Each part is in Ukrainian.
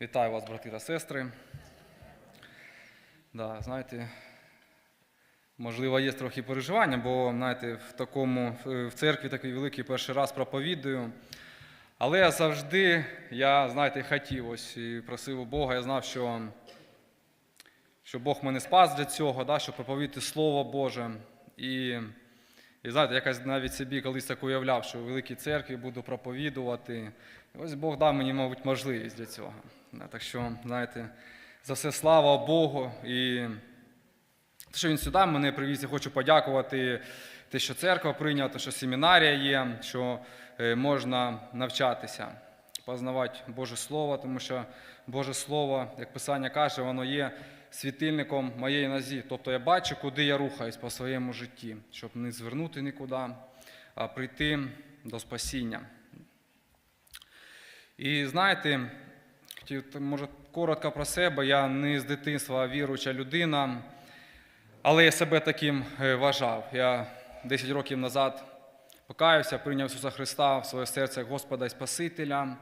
Вітаю вас, брати та сестри. Да, знаєте, можливо, є трохи переживання, бо знаєте, в такому в церкві такий великий перший раз проповідую. Але завжди, я, знаєте, хотів ось і просив у Бога, я знав, що, що Бог мене спас для цього, да, щоб проповідати Слово Боже. І, і знаєте, якось навіть собі колись так уявляв, що у великій церкві буду проповідувати. Ось Бог дав мені, мабуть, можливість для цього. Так що, знаєте, за все слава Богу. І те, що він сюди мене привіз, я хочу подякувати те, що церква прийнята, що семінарія є, що е, можна навчатися, познавати Боже Слово, тому що Боже Слово, як Писання каже, воно є світильником моєї нозі. Тобто я бачу, куди я рухаюсь по своєму житті, щоб не звернути нікуди, а прийти до спасіння. І знаєте, хотів, може, коротко про себе, я не з дитинства віруюча людина, але я себе таким е, вважав. Я 10 років назад покаявся, прийняв Ісуса Христа в своє серце Господа і Спасителя.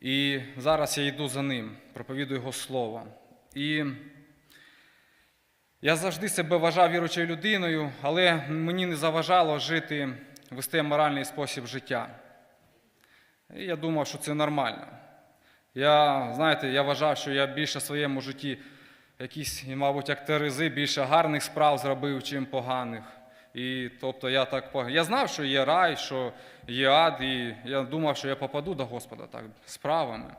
І зараз я йду за Ним, проповідую Його Слово. І я завжди себе вважав віруючою людиною, але мені не заважало жити, вести моральний спосіб життя. І я думав, що це нормально. Я, знаєте, я вважав, що я більше в своєму житті якісь, мабуть, як терези, більше гарних справ зробив, чим поганих. І тобто я так я знав, що є рай, що є ад, і я думав, що я попаду до Господа так, справами.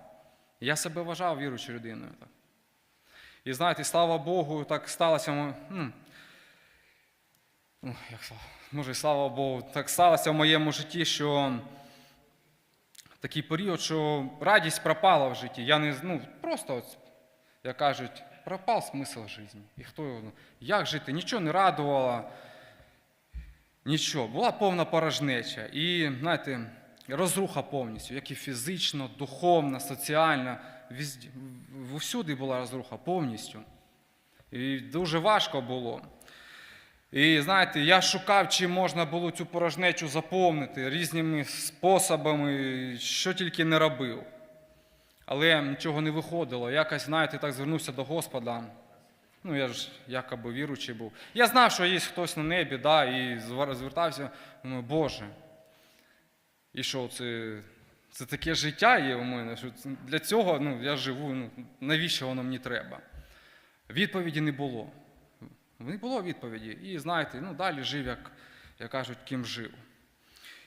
Я себе вважав віруючою людиною. Так. І знаєте, слава Богу, так сталося. Ну, як, може, слава Богу, так сталося в моєму житті, що такий період, що радість пропала в житті. Я не ну, просто, як кажуть, пропав смисл життя. І хто його, як жити? Нічого не радувало, нічого. Була повна порожнеча. І, знаєте, розруха повністю, як і фізично, духовна, соціальна. Всюди була розруха повністю. І дуже важко було. І знаєте, я шукав, чи можна було цю порожнечу заповнити різними способами, що тільки не робив. Але нічого не виходило. Якось, знаєте, так звернувся до Господа. Ну, я ж якоби віруючий був. Я знав, що є хтось на небі, да, і звер- звертався, думаю, Боже. І що, це, це таке життя є у мене, що для цього ну, я живу, ну, навіщо воно мені треба? Відповіді не було. Не було відповіді. І знаєте, ну далі жив, як, як кажуть, ким жив.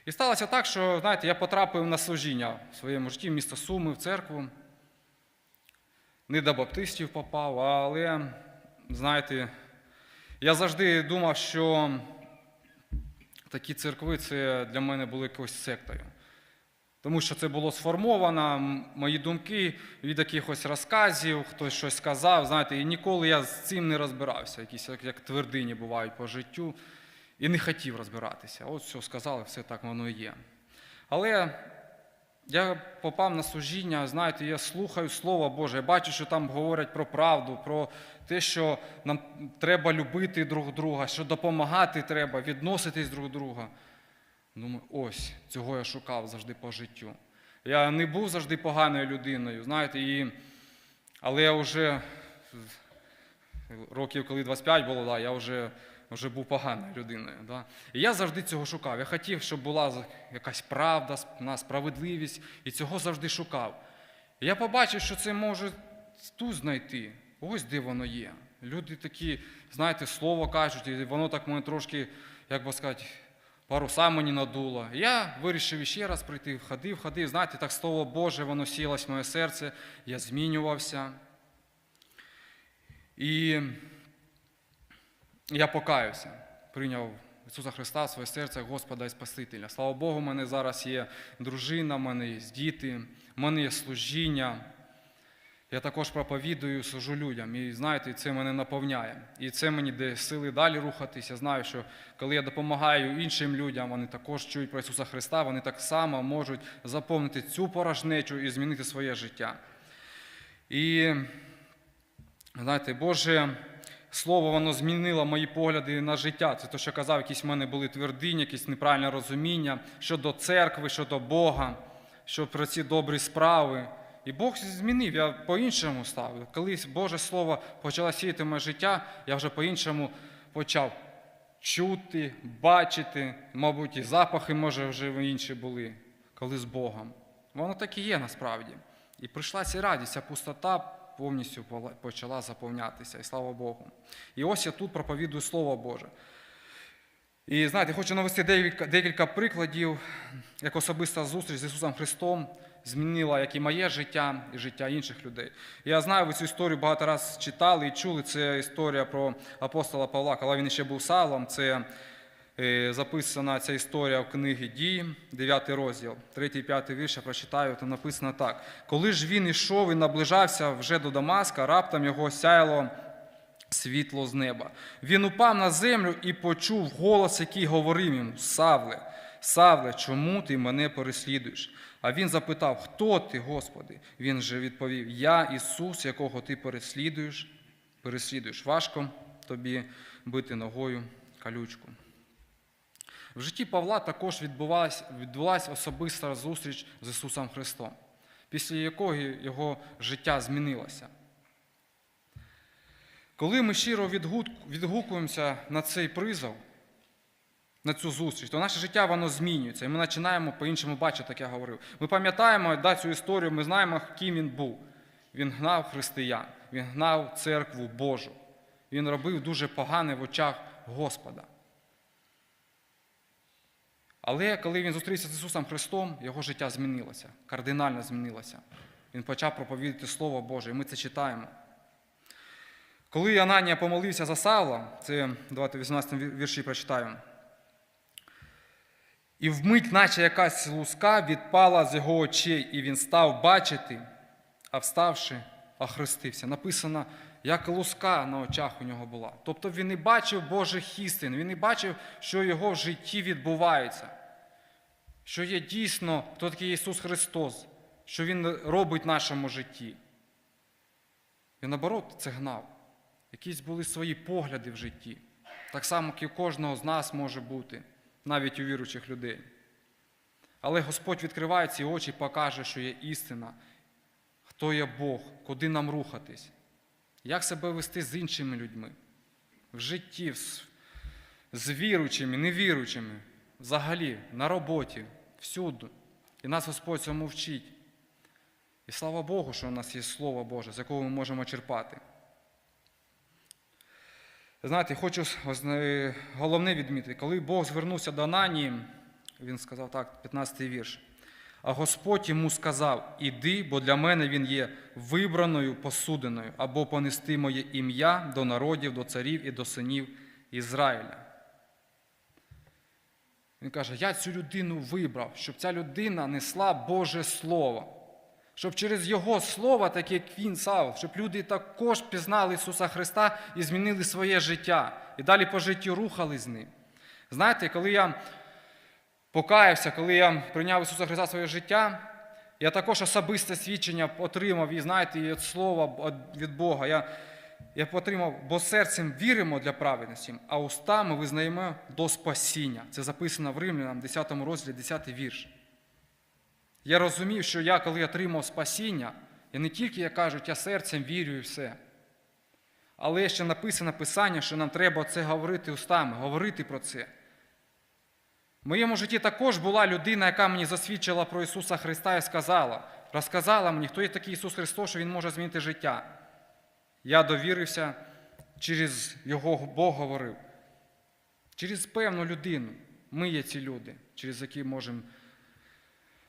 І сталося так, що знаєте, я потрапив на служіння в своєму житті, в місто Суми, в церкву. Не до баптистів попав, але, знаєте, я завжди думав, що такі церкви це для мене були якоюсь сектою. Тому що це було сформовано, мої думки від якихось розказів, хтось щось сказав, знаєте, і ніколи я з цим не розбирався, якісь як, як твердині бувають по життю, і не хотів розбиратися. От все сказали, все так воно і є. Але я попав на служіння, знаєте, я слухаю Слово Боже, я бачу, що там говорять про правду, про те, що нам треба любити друг друга, що допомагати треба, відноситись друг друга. Думаю, ось, цього я шукав завжди по життю. Я не був завжди поганою людиною, знаєте, і... але я вже років, коли 25 було, да, я вже, вже був поганою людиною. Да. І я завжди цього шукав. Я хотів, щоб була якась правда, сп- справедливість, і цього завжди шукав. І я побачив, що це може тут знайти. Ось де воно є. Люди такі, знаєте, слово кажуть, і воно так мене трошки, як би сказати, паруса мені надуло. Я вирішив ще раз прийти, ходив, ходив. Знаєте, так слово Боже, воно сілось в моє серце, я змінювався. І я покаюся, прийняв Ісуса Христа в своє серце Господа і Спасителя. Слава Богу, в мене зараз є дружина, в мене є діти, в мене є служіння. Я також проповідую, служу людям. І знаєте, це мене наповняє. І це мені дає сили далі рухатися. Знаю, що коли я допомагаю іншим людям, вони також чують про Ісуса Христа, вони так само можуть заповнити цю порожнечу і змінити своє життя. І знаєте, Боже Слово, воно змінило мої погляди на життя. Це те, що казав, якісь в мене були твердині, якісь неправильне розуміння щодо церкви, щодо Бога, що про ці добрі справи. І Бог змінив, я по-іншому став. Коли Боже Слово почало сіяти моє життя, я вже по-іншому почав чути, бачити, мабуть, і запахи, може, вже інші були, коли з Богом. Воно так і є насправді. І прийшла ця радість, ця пустота повністю почала заповнятися, і слава Богу. І ось я тут проповідую Слово Боже. І знаєте, хочу навести декілька прикладів, як особиста зустріч з Ісусом Христом змінила як і моє життя, і життя інших людей. Я знаю, ви цю історію багато разів читали і чули. Це історія про апостола Павла, коли він ще був Савлом. Це е, записана ця історія в книгі Дії, 9 розділ, 3 і 5 вірш, я прочитаю, там написано так. Коли ж він ішов і наближався вже до Дамаска, раптом його сяяло світло з неба. Він упав на землю і почув голос, який говорив йому: Савле, Савле, чому ти мене переслідуєш? А він запитав, хто ти, Господи? Він же відповів: Я Ісус, якого ти переслідуєш, переслідуєш. Важко тобі бити ногою калючку. В житті Павла також відбулася, відбулася особиста зустріч з Ісусом Христом, після якої його життя змінилося. Коли ми щиро відгукуємося на цей призов, на цю зустріч, то наше життя воно змінюється, і ми починаємо по-іншому бачити, як я говорив. Ми пам'ятаємо да, цю історію, ми знаємо, ким він був. Він гнав християн, він гнав церкву Божу. Він робив дуже погане в очах Господа. Але коли він зустрівся з Ісусом Христом, його життя змінилося, кардинально змінилося. Він почав проповідати Слово Боже, і ми це читаємо. Коли Ананія помолився за Савла, це давайте в 18 вірші прочитаю. І вмить, наче якась луска, відпала з його очей, і він став бачити, а вставши, охрестився. Написано, як луска на очах у нього була. Тобто він не бачив Божих істин, він не бачив, що його в житті відбувається, що є дійсно, хто такий Ісус Христос, що Він робить в нашому житті. Він наоборот це гнав. Якісь були свої погляди в житті. Так само, як і кожного з нас може бути, навіть у віруючих людей. Але Господь відкриває ці очі і покаже, що є істина, хто є Бог, куди нам рухатись, як себе вести з іншими людьми, в житті, з, віруючими, невіруючими, взагалі, на роботі, всюди. І нас Господь цьому вчить. І слава Богу, що у нас є Слово Боже, з якого ми можемо черпати. Знаєте, хочу е, головне відмітити, коли Бог звернувся до Ананії, він сказав так, 15-й вірш. А Господь йому сказав: Іди, бо для мене він є вибраною посудиною, або понести моє ім'я до народів, до царів і до синів Ізраїля. Він каже: Я цю людину вибрав, щоб ця людина несла Боже Слово. Щоб через Його Слово, так як Він сав, щоб люди також пізнали Ісуса Христа і змінили своє життя, і далі по життю рухали з ним. Знаєте, коли я покаявся, коли я прийняв Ісуса Христа своє життя, я також особисте свідчення отримав, і знаєте, від слова від Бога. Я, я отримав, бо серцем віримо для праведності, а устами визнаємо до спасіння. Це записано в Римлянам, 10 розділі, 10 вірш. Я розумів, що я, коли отримав спасіння, я не тільки, як кажуть, я серцем вірю і все. Але ще написано Писання, що нам треба це говорити устами, говорити про це. В моєму житті також була людина, яка мені засвідчила про Ісуса Христа і сказала, розказала мені, хто є такий Ісус Христос, що Він може змінити життя. Я довірився, через Його Бог говорив. Через певну людину. Ми є ці люди, через які можемо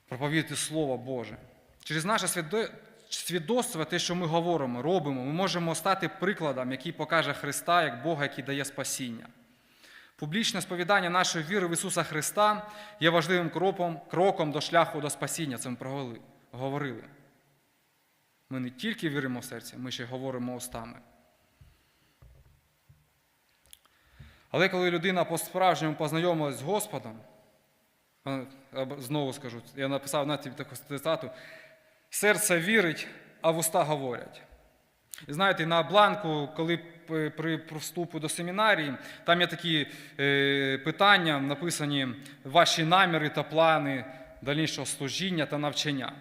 проповідати Слово Боже. Через наше свідоцтво, те, що ми говоримо, робимо, ми можемо стати прикладом, який покаже Христа як Бога, який дає спасіння. Публічне сповідання нашої віри в Ісуса Христа є важливим кроком, кроком до шляху до спасіння. Це ми говорили. Ми не тільки віримо в серці, ми ще й говоримо устами. Але коли людина по-справжньому познайомилась з Господом, Знову скажу, я написав на тобі таку цитату: серце вірить, а вуста говорять. І знаєте, на бланку, коли при вступу до семінарії, там є такі е, питання, написані ваші наміри та плани дальнішого служіння та навчання.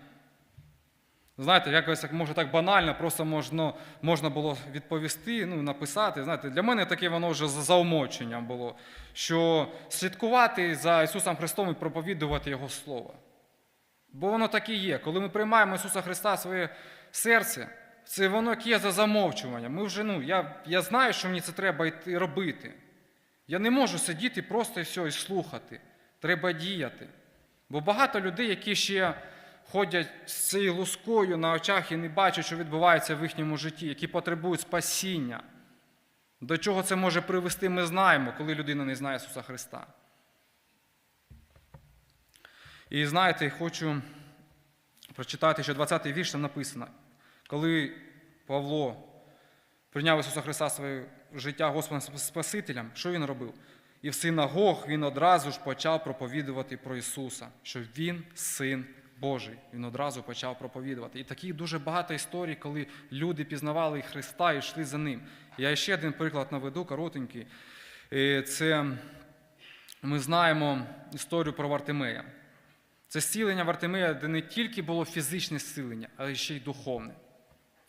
Знаєте, якось як може так банально, просто можна, можна було відповісти, ну, написати. Знаєте, для мене таке воно вже за заумовченням було, що слідкувати за Ісусом Христом і проповідувати Його Слово. Бо воно так і є. Коли ми приймаємо Ісуса Христа в своє серце, це воно як є за замовчуванням. Ми вже, ну, я, я знаю, що мені це треба йти робити. Я не можу сидіти просто і все і слухати. Треба діяти. Бо багато людей, які ще ходять з цією лускою на очах і не бачать, що відбувається в їхньому житті, які потребують спасіння. До чого це може привести, ми знаємо, коли людина не знає Ісуса Христа. І знаєте, хочу прочитати, що 20-й вірш там написано, коли Павло прийняв Ісуса Христа своє життя Господом Спасителем, що він робив? І в синагог він одразу ж почав проповідувати про Ісуса, що Він син Божий. Він одразу почав проповідувати. І таких дуже багато історій, коли люди пізнавали Христа і йшли за Ним. Я ще один приклад наведу, коротенький. Е, Це ми знаємо історію про Вартимея. Це зцілення Вартимея, де не тільки було фізичне зцілення, але ще й духовне.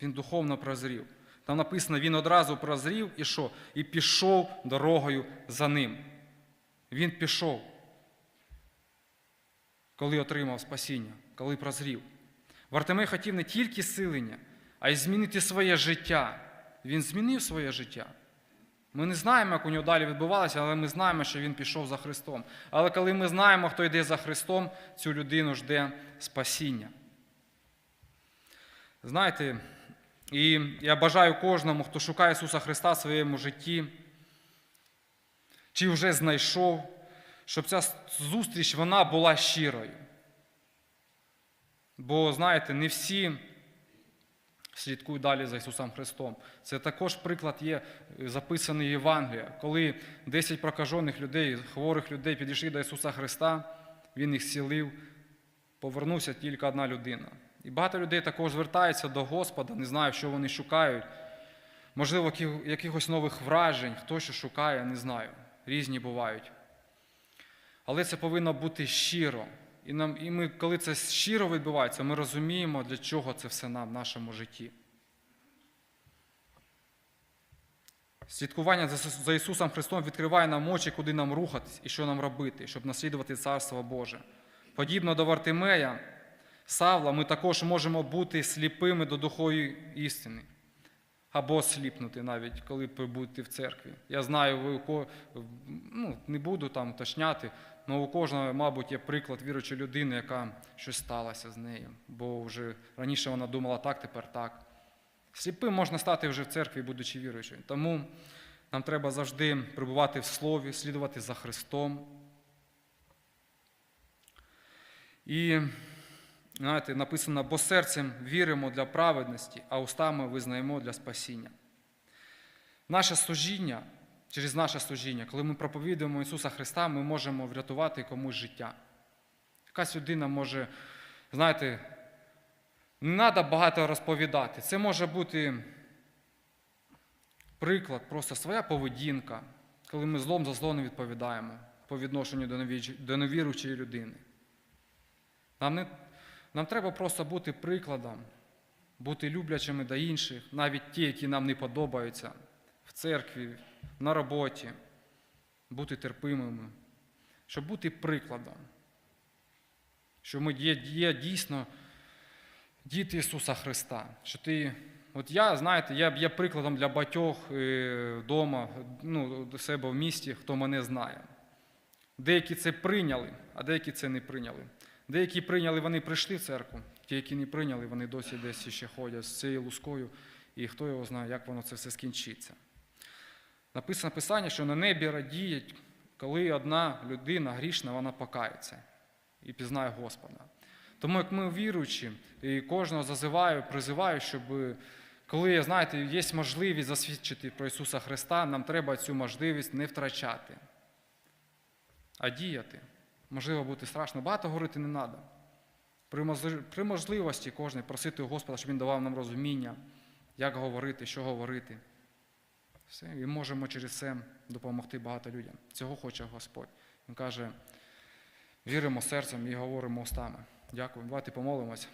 Він духовно прозрів. Там написано, він одразу прозрів і що? І пішов дорогою за ним. Він пішов, коли отримав спасіння, коли прозрів. Вартимей хотів не тільки силення, а й змінити своє життя. Він змінив своє життя. Ми не знаємо, як у нього далі відбувалося, але ми знаємо, що він пішов за Христом. Але коли ми знаємо, хто йде за Христом, цю людину жде спасіння. Знаєте, і я бажаю кожному, хто шукає Ісуса Христа в своєму житті, чи вже знайшов, щоб ця зустріч вона була щирою. Бо, знаєте, не всі слідкують далі за Ісусом Христом. Це також приклад є записаний в Євангелії, коли 10 прокажених людей, хворих людей підійшли до Ісуса Христа, Він їх зцілив, повернувся тільки одна людина. І багато людей також звертаються до Господа, не знаю, що вони шукають. Можливо, якихось нових вражень, хто що шукає, не знаю. Різні бувають. Але це повинно бути щиро. І, нам, і ми, коли це щиро відбувається, ми розуміємо, для чого це все нам в нашому житті. Слідкування за Ісусом Христом відкриває нам очі, куди нам рухатись і що нам робити, щоб наслідувати Царство Боже. Подібно до Вартимея, Савла, ми також можемо бути сліпими до духової істини. Або сліпнути навіть, коли ви будете в церкві. Я знаю, ви у ну, не буду там уточняти, але у кожного, мабуть, є приклад віруючої людини, яка щось сталося з нею. Бо вже раніше вона думала так, тепер так. Сліпим можна стати вже в церкві, будучи віруючим. Тому нам треба завжди перебувати в Слові, слідувати за Христом. І знаєте, написано, бо серцем віримо для праведності, а устами визнаємо для спасіння. Наше служіння, через наше служіння, коли ми проповідуємо Ісуса Христа, ми можемо врятувати комусь життя. Якась людина може, знаєте, не треба багато розповідати. Це може бути приклад, просто своя поведінка, коли ми злом за зло не відповідаємо по відношенню до невіруючої людини. Нам, не, нам треба просто бути прикладом, бути люблячими до інших, навіть ті, які нам не подобаються, в церкві, на роботі, бути терпимими, щоб бути прикладом, що ми є, є дійсно діти Ісуса Христа. Що ти, от я, знаєте, я є прикладом для багатьох вдома, ну, до себе в місті, хто мене знає. Деякі це прийняли, а деякі це не прийняли. Деякі прийняли, вони прийшли в церкву, ті, які не прийняли, вони досі десь ще ходять з цією лускою, і хто його знає, як воно це все скінчиться. Написано Писання, що на небі радіють, коли одна людина грішна, вона покається і пізнає Господа. Тому як ми віруючі, і кожного зазиваю, призиваю, щоб коли, знаєте, є можливість засвідчити про Ісуса Христа, нам треба цю можливість не втрачати, а діяти. Можливо, бути страшно, багато говорити не треба. При, можливості кожен просити у Господа, щоб Він давав нам розуміння, як говорити, що говорити. Все, і можемо через це допомогти багато людям. Цього хоче Господь. Він каже, віримо серцем і говоримо устами. Дякую. Давайте помолимось.